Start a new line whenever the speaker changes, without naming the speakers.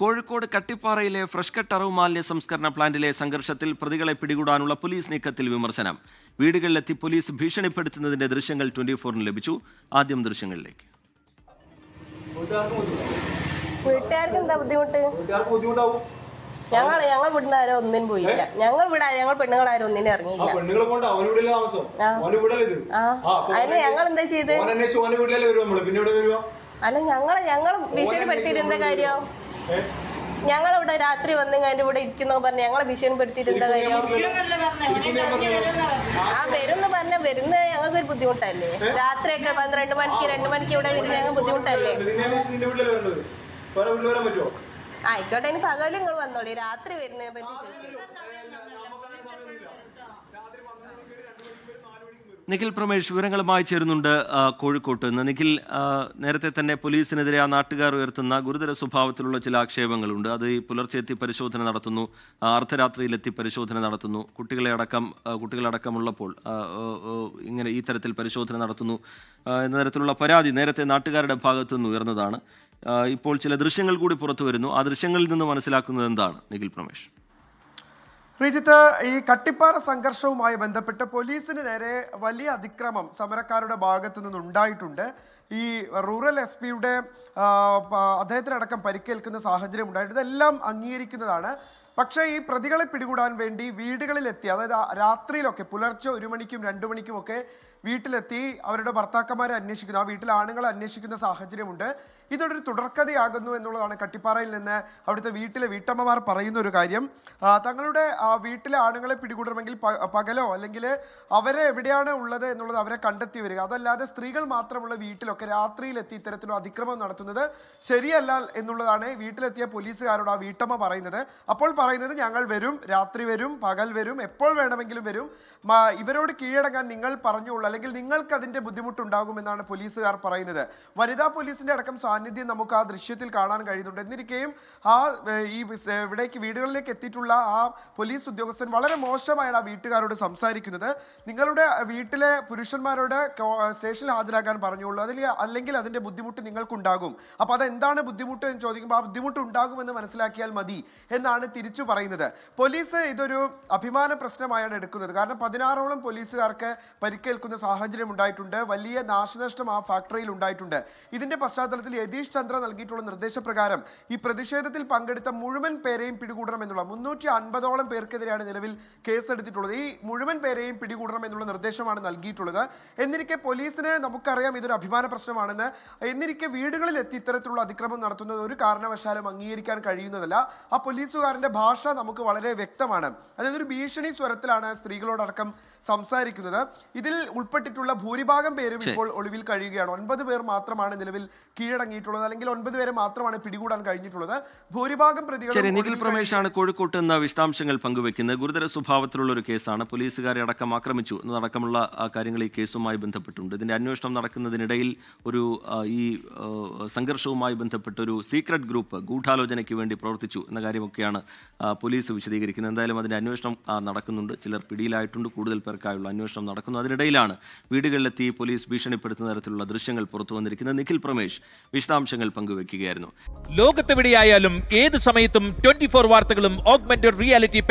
കോഴിക്കോട് കട്ടിപ്പാറയിലെ fresh cut അറവ് മാലിന്യ സംസ്കരണ പ്ലാന്റിലെ സംഘർഷത്തിൽ പ്രതികളെ പിടികൂടാനുള്ള പോലീസ് നീക്കത്തിൽ വിമർശനം. വീടുകളിലെത്തി പോലീസ് ഭീഷണിപ്പെടുത്തുന്നതിന്റെ ദൃശ്യങ്ങൾ ട്വന്റി ഫോറിന് ലഭിച്ചു. ആദ്യം ദൃശ്യങ്ങളിലേക്ക്.
വീട്ടുകാർക്ക് എന്താ ബുദ്ധിമുട്ട്? ഞങ്ങൾ ഞങ്ങൾ ഇവിടുന്ന് ആരും ഒന്നിനും പോയില്ല. ഞങ്ങൾ ഇവിടെ ഞങ്ങൾ പെണ്ണുങ്ങളാരും ഒന്നിനും ഇറങ്ങിയില്ല. അതിന് ഞങ്ങൾ എന്താ ചെയ്ത്? അല്ല ഞങ്ങൾ ഞങ്ങൾ ഭീഷണിപ്പെടുത്തിയിരുന്ന കാര്യം? ഞങ്ങൾ ഇവിടെ രാത്രി വന്ന് കഴിഞ്ഞ് ഇവിടെ ഇരിക്കുന്നോ പറഞ്ഞ് ഞങ്ങളെ ഭീഷണിപ്പെടുത്തിയിരുന്ന കാര്യം? ആ വരുന്ന് പറഞ്ഞ വരുന്ന ഞങ്ങൾക്ക് ഒരു ബുദ്ധിമുട്ടല്ലേ രാത്രിയൊക്കെ പന്ത്രണ്ട് മണിക്ക് രണ്ട് മണിക്ക് ഇവിടെ വരുന്ന ഞങ്ങൾ ബുദ്ധിമുട്ടല്ലേ? ആയിക്കോട്ടെ ഇനി പകലും നിങ്ങൾ വന്നോളി. രാത്രി വരുന്നതിനെ പറ്റി ചോദിച്ചു.
നിഖിൽ പ്രമേഷ് വിവരങ്ങളുമായി ചേരുന്നുണ്ട് കോഴിക്കോട്ട് നിന്ന്. നിഖിൽ നേരത്തെ തന്നെ പോലീസിനെതിരെ ആ നാട്ടുകാർ ഉയർത്തുന്ന ഗുരുതര സ്വഭാവത്തിലുള്ള ചില ആക്ഷേപങ്ങളുണ്ട്. അത് ഈ പുലർച്ചെ എത്തി പരിശോധന നടത്തുന്നു. അർദ്ധരാത്രിയിലെത്തി പരിശോധന നടത്തുന്നു. കുട്ടികളെ അടക്കം കുട്ടികളടക്കമുള്ളപ്പോൾ ഇങ്ങനെ ഈ തരത്തിൽ പരിശോധന നടത്തുന്നു. എന്ന തരത്തിലുള്ള പരാതി നേരത്തെ നാട്ടുകാരുടെ ഭാഗത്തു നിന്ന് ഉയർന്നതാണ്. ഇപ്പോൾ ചില ദൃശ്യങ്ങൾ കൂടി പുറത്തു വരുന്നു. ആ ദൃശ്യങ്ങളിൽ നിന്ന് മനസ്സിലാക്കുന്നത് എന്താണ് നിഖിൽ പ്രമേഷ്?
ശ്രീജിത്ത് ഈ കട്ടിപ്പാറ സംഘർഷവുമായി ബന്ധപ്പെട്ട് പോലീസിന് നേരെ വലിയ അതിക്രമം സമരക്കാരുടെ ഭാഗത്തു നിന്ന് ഉണ്ടായിട്ടുണ്ട് ഈ റൂറൽ എസ് പിയുടെ അദ്ദേഹത്തിനടക്കം പരിക്കേൽക്കുന്ന സാഹചര്യം ഉണ്ടായിട്ടുണ്ട്. ഇതെല്ലാം അംഗീകരിക്കുന്നതാണ്. പക്ഷേ ഈ പ്രതികളെ പിടികൂടാൻ വേണ്ടി വീടുകളിലെത്തി അതായത് രാത്രിയിലൊക്കെ പുലർച്ചെ ഒരു മണിക്കും രണ്ടു മണിക്കുമൊക്കെ വീട്ടിലെത്തി അവരുടെ ഭർത്താക്കന്മാരെ അന്വേഷിക്കുന്നു. ആ വീട്ടിൽ ആണുങ്ങളെ അന്വേഷിക്കുന്ന സാഹചര്യമുണ്ട്. ഇതൊരു തുടർക്കഥയാകുന്നു എന്നുള്ളതാണ് കട്ടിപ്പാറയിൽ നിന്ന് അവിടുത്തെ വീട്ടിലെ വീട്ടമ്മമാർ പറയുന്ന ഒരു കാര്യം തങ്ങളുടെ ആ, വീട്ടിലെ ആണുങ്ങളെ പിടികൂടണമെങ്കിൽ പകലോ അല്ലെങ്കിൽ അവരെ എവിടെയാണ് ഉള്ളത് എന്നുള്ളത് അവരെ കണ്ടെത്തി വരിക. അതല്ലാതെ സ്ത്രീകൾ മാത്രമുള്ള വീട്ടിലൊക്കെ രാത്രിയിലെത്തി ഇത്തരത്തിലുള്ള അതിക്രമം നടത്തുന്നത് ശരിയല്ല എന്നുള്ളതാണ് വീട്ടിലെത്തിയ പോലീസുകാരോട് ആ വീട്ടമ്മ പറയുന്നത്. അപ്പോൾ പറയുന്നത് ഞങ്ങൾ വരും രാത്രി വരും പകൽ വരും എപ്പോൾ വേണമെങ്കിലും വരും. ഇവരോട് കീഴടങ്ങാൻ നിങ്ങൾ പറഞ്ഞുള്ളൂ അല്ലെങ്കിൽ നിങ്ങൾക്ക് അതിന്റെ ബുദ്ധിമുട്ടുണ്ടാകുമെന്നാണ് പോലീസുകാർ പറയുന്നത്. വനിതാ പോലീസിന്റെ അടക്കം സാന്നിധ്യം നമുക്ക് ആ ദൃശ്യത്തിൽ കാണാൻ കഴിയുന്നുണ്ട്. എന്നിരിക്കെയും ആ ഈ ഇവിടേക്ക് വീടുകളിലേക്ക് എത്തിയിട്ടുള്ള ആ പോലീസ് ഉദ്യോഗസ്ഥൻ വളരെ മോശമായാണ് ആ വീട്ടുകാരോട് സംസാരിക്കുന്നത്. നിങ്ങളുടെ വീട്ടിലെ പുരുഷന്മാരോട് സ്റ്റേഷനിൽ ഹാജരാക്കാൻ പറഞ്ഞോളൂ അതിൽ അല്ലെങ്കിൽ അതിന്റെ ബുദ്ധിമുട്ട് നിങ്ങൾക്കുണ്ടാകും. അപ്പൊ അതെന്താണ് ബുദ്ധിമുട്ട് എന്ന് ചോദിക്കുമ്പോൾ ആ ബുദ്ധിമുട്ട് ഉണ്ടാകുമെന്ന് മനസ്സിലാക്കിയാൽ മതി എന്നാണ് തിരിച്ചു പറയുന്നത്. പോലീസ് ഇതൊരു അഭിമാന പ്രശ്നമായാണ് എടുക്കുന്നത്. കാരണം പതിനാറോളം പോലീസുകാർക്ക് പരിക്കേൽക്കുന്ന സാഹചര്യം ഉണ്ടായിട്ടുണ്ട്. വലിയ നാശനഷ്ടം ആ ഫാക്ടറിയിൽ ഉണ്ടായിട്ടുണ്ട്. ഇതിന്റെ പശ്ചാത്തലത്തിൽ യതീഷ് ചന്ദ്ര നൽകിയിട്ടുള്ള നിർദ്ദേശപ്രകാരം ഈ പ്രതിഷേധത്തിൽ പങ്കെടുത്ത മുഴുവൻ പേരെയും പിടികൂടണം എന്നുള്ള മുന്നൂറ്റി അൻപതോളം പേർക്കെതിരെയാണ് നിലവിൽ കേസെടുത്തിട്ടുള്ളത്. ഈ മുഴുവൻ പേരെയും പിടികൂടണം എന്നുള്ള നിർദ്ദേശമാണ് നൽകിയിട്ടുള്ളത്. എന്നിരിക്കെ പോലീസിന് നമുക്കറിയാം ഇതൊരു അഭിമാന പ്രശ്നമാണെന്ന്. എന്നിരിക്കെ വീടുകളിൽ എത്തി ഇത്തരത്തിലുള്ള അതിക്രമം നടത്തുന്നത് ഒരു കാരണവശാലും അംഗീകരിക്കാൻ കഴിയുന്നതല്ല. ആ പോലീസുകാരന്റെ ഭാഷ നമുക്ക് വളരെ വ്യക്തമാണ്. അതായത് ഒരു ഭീഷണി സ്വരത്തിലാണ് സ്ത്രീകളോടക്കം സംസാരിക്കുന്നത്. ഇതിൽ ഉൾപ്പെട്ടിട്ടുള്ള ഭൂരിഭാഗം പേരും ഇപ്പോൾ ഒളിവിൽ കഴിയുകയാണ്. ഒൻപത് പേർ മാത്രമാണ് നിലവിൽ കീഴടങ്ങിയിട്ടുള്ളത്. അല്ലെങ്കിൽ ഒൻപത് പേരെ മാത്രമാണ് പിടികൂടാൻ കഴിഞ്ഞിട്ടുള്ളത്. ഭൂരിഭാഗം
പ്രതികൾ നിഖിൽ പ്രമേശാണ് കോഴിക്കോട്ട് എന്ന വിശദാംശങ്ങൾ പങ്കുവെക്കുന്നത് ഗുരുതര സ്വഭാവത്തിലുള്ള ഒരു കേസാണ് പോലീസുകാരെ അടക്കം ആക്രമിച്ചു എന്നതടക്കമുള്ള കാര്യങ്ങൾ ഈ കേസുമായി ബന്ധപ്പെട്ടുണ്ട് ഇതിന്റെ അന്വേഷണം നടക്കുന്നതിനിടയിൽ ഒരു ഈ സംഘർഷവുമായി ബന്ധപ്പെട്ട ഒരു സീക്രട്ട് ഗ്രൂപ്പ് ഗൂഢാലോചനയ്ക്ക് വേണ്ടി പ്രവർത്തിച്ചു എന്ന കാര്യമൊക്കെയാണ് പോലീസ് വിശദീകരിക്കുന്നത്. എന്തായാലും അതിന്റെ അന്വേഷണം നടക്കുന്നുണ്ട്. ചിലർ പിടിയിലായിട്ടുണ്ട്. കൂടുതൽ പേർക്കായുള്ള അന്വേഷണം നടക്കുന്നു. അതിനിടയിലാണ് വീടുകളിലെത്തി പോലീസ് ഭീഷണിപ്പെടുത്തുന്ന തരത്തിലുള്ള ദൃശ്യങ്ങൾ പുറത്തു വന്നിരിക്കുന്നത്. നിഖിൽ പ്രമേഷ് വിശദാംശങ്ങൾ പങ്കുവെക്കുകയായിരുന്നു
ലോകത്തെവിടെയായാലും ഏത് സമയത്തും ട്വന്റി ഫോർ വാർത്തകളും ഓഗ്മെന്റഡ് റിയാലിറ്റി